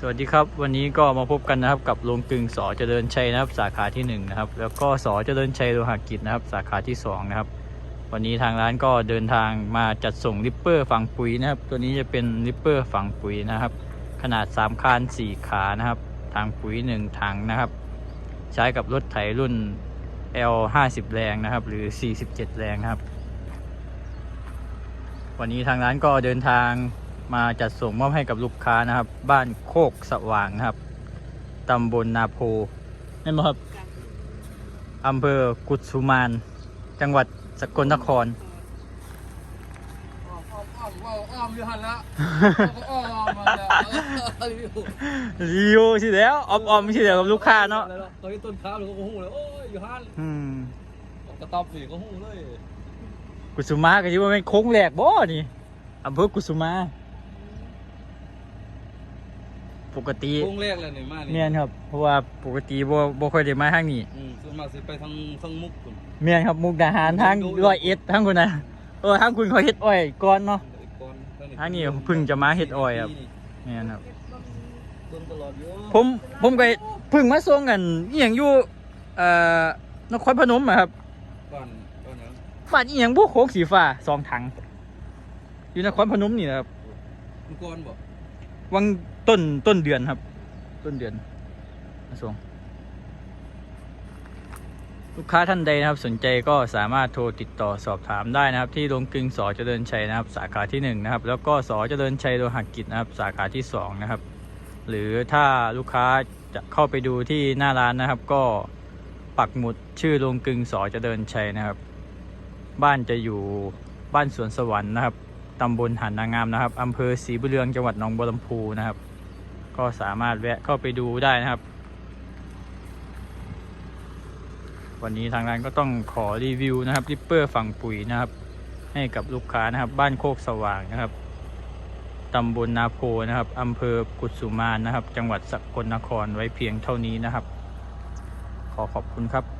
สวัสดีครับวันนี้ก็มาพบกันนะครับกับโรงกลึงสอเจริญชัยนะครับ สาขาที่หนึ่งนะครับแล้วก็สอเจริญชัยโลหะกิจนะครับ สาขาที่สองนะครับวันนี้ทางร้านก็เดินทางมาจัดส่งริปเปอร์ฝังปุ๋ยนะครับ ตัวนี้จะเป็นริปเปอร์ฝังปุ๋ยนะครับ ขนาด 3คาน4ขานะครับทางปุ๋ย 1 ถังนะครับ ใช้กับรถไถรุ่น L 50แรงนะครับ หรือ 47 แรงนะครับ วันนี้ทางร้านก็เดินทาง มาจัดส่งมอบให้กับลูกค้านะครับ บ้านโคกสว่างนะครับตำบลนาโพนั่นไหมครับอำเภอกุดสุมาน จังหวัดสกลนครอ้อมอ้อมอ้อมอ้อมอ้อมอยู่หันละอ้อมมาแล้วรีวิวรีวิวสิแล้วออมออมสิแล้วกับลูกค้าเนาะเขาที่ต้นข้าวหรือก็หูเลยโอ้ยอยู่หันอืมกระตอบสีก็หูเลย กุสุมาก็ที่ว่าเป็นโค้งแหลกบ่นี่อำเภอกุสุมา ปกติวงแรกเลยเนี่ยมาเมียนครับ เพราะว่าปกติบ่บ่ค่อยได้มาทางนี้อืมส่วนมากสิไปทางทางมุกคุณเมียนครับมุกดาหารทางร้อยเอ็ดทางคุณนะเออทางคุณเขาเฮ็ดอ้อยก่อนเนาะทางนี้เพิ่งจะมาเฮ็ดอ้อยครับเมียนครับต้นตลอดอยู่ผมผมก็เพิ่งมาส่งกันอีหยังอยู่เอ่อนครพนมอะครับก่อนก่อนเนาะบ้านอีหยังพวกโค้งสีฟ้าสองถัง อยู่นครพนมนี่นะครับ มันก่อนบ่ วังต้นต้นเดือนครับ ต้นเดือนมาส่งลูกค้าท่านใดนะครับสนใจก็สามารถโทรติดต่อสอบถามได้นะครับ ที่โรงกลึงสอเจริญชัยนะครับ สาขาที่หนึ่งนะครับ แล้วก็สอเจริญชัยโลหะกิจนะครับ สาขาที่สองนะครับ หรือถ้าลูกค้าจะเข้าไปดูที่หน้าร้านนะครับ ก็ปักหมุดชื่อโรงกลึงสอเจริญชัยนะครับ บ้านจะอยู่บ้านสวนสวรรค์นะครับ ตำบลหันนางามนะครับอำเภอศรีบุเรืองจังหวัดหนองบัวลำพูนะครับ ก็สามารถแวะเข้าไปดูได้นะครับ วันนี้ทางร้านก็ต้องขอรีวิวนะครับริปเปอร์ฝั่งปุ๋ยนะครับ ให้กับลูกค้านะครับ บ้านโคกสว่างนะครับตำบลนาโพนะครับอำเภอกุสุมานนะครับ จังหวัดสกลนครไว้เพียงเท่านี้นะครับ ขอขอบคุณครับ